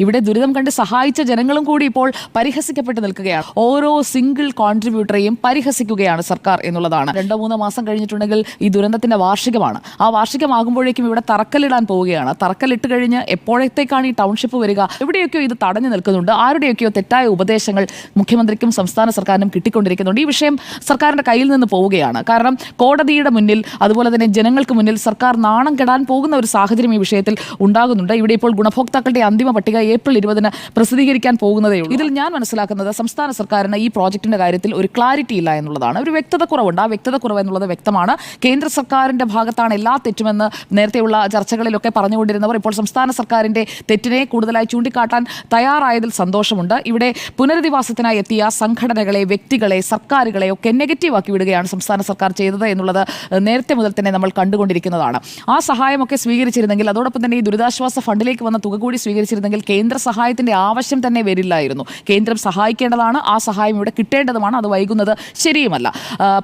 ഇവിടെ ദുരിതം കണ്ട് സഹായിച്ച ജനങ്ങളും കൂടി ഇപ്പോൾ പരിഹസിക്കപ്പെട്ട് നിൽക്കുകയാണ്. ഓരോ സിംഗിൾ കോൺട്രിബ്യൂട്ടറെയും പരിഹസിക്കുകയാണ് സർക്കാർ എന്നുള്ളതാണ്. രണ്ടോ മൂന്നോ മാസം കഴിഞ്ഞിട്ടുണ്ടെങ്കിൽ ഈ ദുരന്തത്തിന്റെ വാർഷികമാണ്. ആ വാർഷികമാകുമ്പോഴേക്കും ഇവിടെ തറക്കല്ലിടാൻ പോവുകയാണ്. തറക്കല്ലിട്ട് കഴിഞ്ഞ് എപ്പോഴത്തേക്കാണ് ഈ ടൗൺഷിപ്പ് വരിക? എവിടെയൊക്കെയോ ഇത് തടഞ്ഞു നിൽക്കുന്നുണ്ട്. ആരുടെയൊക്കെയോ തെറ്റായ ഉപദേശങ്ങൾ മുഖ്യമന്ത്രിക്കും സംസ്ഥാന സർക്കാരിനും കിട്ടിക്കൊണ്ടിരിക്കുന്നുണ്ട്. ഈ വിഷയം സർക്കാരിന്റെ കയ്യിൽ നിന്ന് പോവുകയാണ്. കാരണം കോടതിയുടെ മുന്നിൽ അതുപോലെ തന്നെ ജനങ്ങൾക്ക് മുന്നിൽ സർക്കാർ നാണം കെടാൻ പോകുന്ന ഒരു സാഹചര്യം ഈ വിഷയത്തിൽ ഉണ്ടാകുന്നുണ്ട്. ഇവിടെ ഇപ്പോൾ ഗുണഭോക്താക്കളുടെ അന്തിമ പട്ടിക ഏപ്രിൽ ഇരുപതിന് പ്രസിദ്ധീകരിക്കാൻ പോകുന്നതേ ഉള്ളൂ. ഇതിൽ ഞാൻ മനസ്സിലാക്കുന്നത് സംസ്ഥാന സർക്കാരിന് ഈ പ്രോജക്റ്റിന്റെ കാര്യത്തിൽ ഒരു ക്ലാരിറ്റി ഇല്ല എന്നുള്ളതാണ്. ഒരു വ്യക്തത കുറവുണ്ട്. ആ വ്യക്തത കുറവ് എന്നുള്ളത് വ്യക്തമാണ്. കേന്ദ്ര സർക്കാരിന്റെ ഭാഗത്താണ് എല്ലാ തെറ്റുമെന്ന് നേരത്തെയുള്ള ചർച്ചകളിലൊക്കെ പറഞ്ഞുകൊണ്ടിരുന്നവർ ഇപ്പോൾ സംസ്ഥാന സർക്കാരിന്റെ തെറ്റിനെ കൂടുതലായി ചൂണ്ടിക്കാട്ടാൻ തയ്യാറായതിൽ സന്തോഷമുണ്ട്. ഇവിടെ പുനരധിവാസത്തിനായി എത്തിയ സംഘടനകളെ വ്യക്തികളെ സർക്കാരുകളെ ഒക്കെ നെഗറ്റീവ് ആക്കി വിടുകയാണ് സംസ്ഥാന സർക്കാർ ചെയ്തത് എന്നുള്ളത് നേരത്തെ മുതൽ തന്നെ നമ്മൾ കണ്ടുകൊണ്ടിരിക്കുന്നതാണ്. ആ സഹായമൊക്കെ സ്വീകരിച്ചിരുന്നെങ്കിൽ അതോടൊപ്പം തന്നെ ഈ ദുരിതാശ്വാസ ഫണ്ടിലേക്ക് വന്ന തുക കൂടി സ്വീകരിച്ചിരുന്നെങ്കിൽ കേന്ദ്ര സഹായത്തിന്റെ ആവശ്യം തന്നെ വരില്ലായിരുന്നു. കേന്ദ്രം സഹായിക്കേണ്ടതാണ് ആ സഹായം ഇവിടെ കിട്ടേണ്ടതുമാണ് അത് വൈകുന്നത് ശരിയുമല്ല.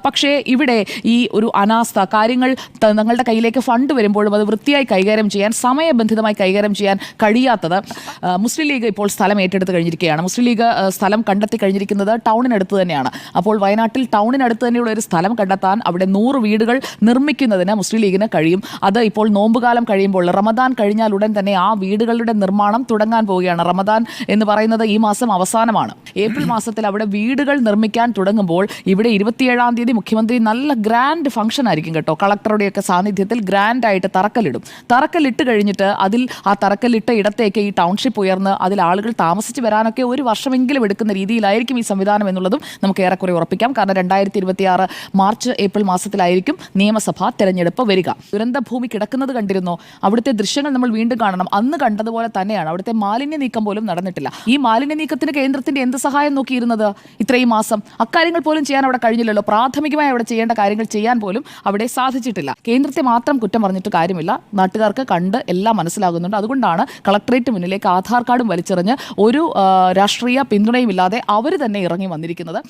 പക്ഷേ ഇവിടെ ഈ ഒരു അനാസ്ഥ കാര്യങ്ങൾ തങ്ങളുടെ കയ്യിലേക്ക് ഫണ്ട് വരുമ്പോഴും അത് വൃത്തിയായി കൈകാര്യം ചെയ്യാൻ സമയബന്ധിതമായി കൈകാര്യം ചെയ്യാൻ കഴിയാത്തത് മുസ്ലിം ലീഗ് ഇപ്പോൾ സ്ഥലം ഏറ്റെടുത്ത് കഴിഞ്ഞിരിക്കുകയാണ്. മുസ്ലിം ലീഗ് സ്ഥലം കണ്ടെത്തി കഴിഞ്ഞിരിക്കുന്നത് ടൗണിനടുത്ത് തന്നെയാണ്. അപ്പോൾ വയനാട്ടിൽ ടൗണിനടുത്ത് തന്നെയുള്ള ഒരു സ്ഥലം കണ്ടെത്താൻ അവിടെ നൂറ് വീടുകൾ നിർമ്മിക്കുന്നതിന് മുസ്ലിം ലീഗിന് കഴിയും. അത് ഇപ്പോൾ നോമ്പുകാലം കഴിയുമ്പോൾ റമദാൻ കഴിഞ്ഞാൽ ഉടൻ തന്നെ ആ വീടുകളുടെ നിർമ്മാണം തുടങ്ങാൻ പോവുകയാണ്. റമദാൻ എന്ന് പറയുന്നത് ഈ മാസം അവസാനമാണ്. ഏപ്രിൽ മാസത്തിൽ അവിടെ വീടുകൾ നിർമ്മിക്കാൻ തുടങ്ങുമ്പോൾ ഇവിടെ ഇരുപത്തിയേഴാം തീയതി മുഖ്യമന്ത്രി നല്ല ഗ്രാൻഡ് ഫംഗ്ഷൻ ആയിരിക്കും കേട്ടോ. കളക്ടറുടെയൊക്കെ സാന്നിധ്യത്തിൽ ഗ്രാൻഡ് ആയിട്ട് തറക്കല്ലിടും. തറക്കല്ലിട്ട് കഴിഞ്ഞിട്ട് അതിൽ ആ തറക്കല്ലിട്ട ഇടത്തേക്ക് ഈ ടൗൺഷിപ്പ് ഉയർന്ന് അതിൽ ആളുകൾ താമസിച്ച് വരാനൊക്കെ ഒരു വർഷമെങ്കിലും എടുക്കുന്ന രീതിയിലായിരിക്കും ഈ സംവിധാനം എന്നുള്ളതും നമുക്ക് ഏറെക്കുറെ ഉറപ്പിക്കാം. കാരണം രണ്ടായിരത്തി ഇരുപത്തിയാറ് മാർച്ച് ഏപ്രിൽ മാസത്തിലായിരിക്കും നിയമസഭാ തെരഞ്ഞെടുപ്പ് വരിക. ദുരന്തഭൂമി കിടക്കുന്നത് കണ്ടിരുന്നോ? അവിടുത്തെ ദൃശ്യങ്ങൾ നമ്മൾ വീണ്ടും കാണണം. അന്ന് കണ്ടതുപോലെ തന്നെയാണ്. അവിടുത്തെ മാലിന്യ നീക്കം പോലും നടന്നിട്ടില്ല. ഈ മാലിന്യ നീക്കത്തിന് കേന്ദ്രത്തിന്റെ എന്ത് സഹായം നോക്കിയിരുന്നത്? ഇത്രയും മാസം അക്കാര്യങ്ങൾ പോലും ചെയ്യാൻ അവിടെ കഴിഞ്ഞില്ലല്ലോ. പ്രാഥമികമായി അവിടെ ചെയ്യേണ്ട കാര്യങ്ങൾ ചെയ്യാൻ പോലും അവിടെ സാധിച്ചിട്ടില്ല. കേന്ദ്രത്തെ മാത്രം കുറ്റം പറഞ്ഞിട്ട് കാര്യമില്ല. നാട്ടുകാർക്ക് കണ്ട് എല്ലാം മനസ്സിലാകുന്നുണ്ട്. അതുകൊണ്ടാണ് കളക്ടറേറ്റ് മുന്നിലേക്ക് ആധാർ കാർഡും വലിച്ചെറിഞ്ഞ് ഒരു രാഷ്ട്രീയ പിന്തുണയും ഇല്ലാതെ അവർ തന്നെ ഇറങ്ങി വന്നിരിക്കുന്നത്.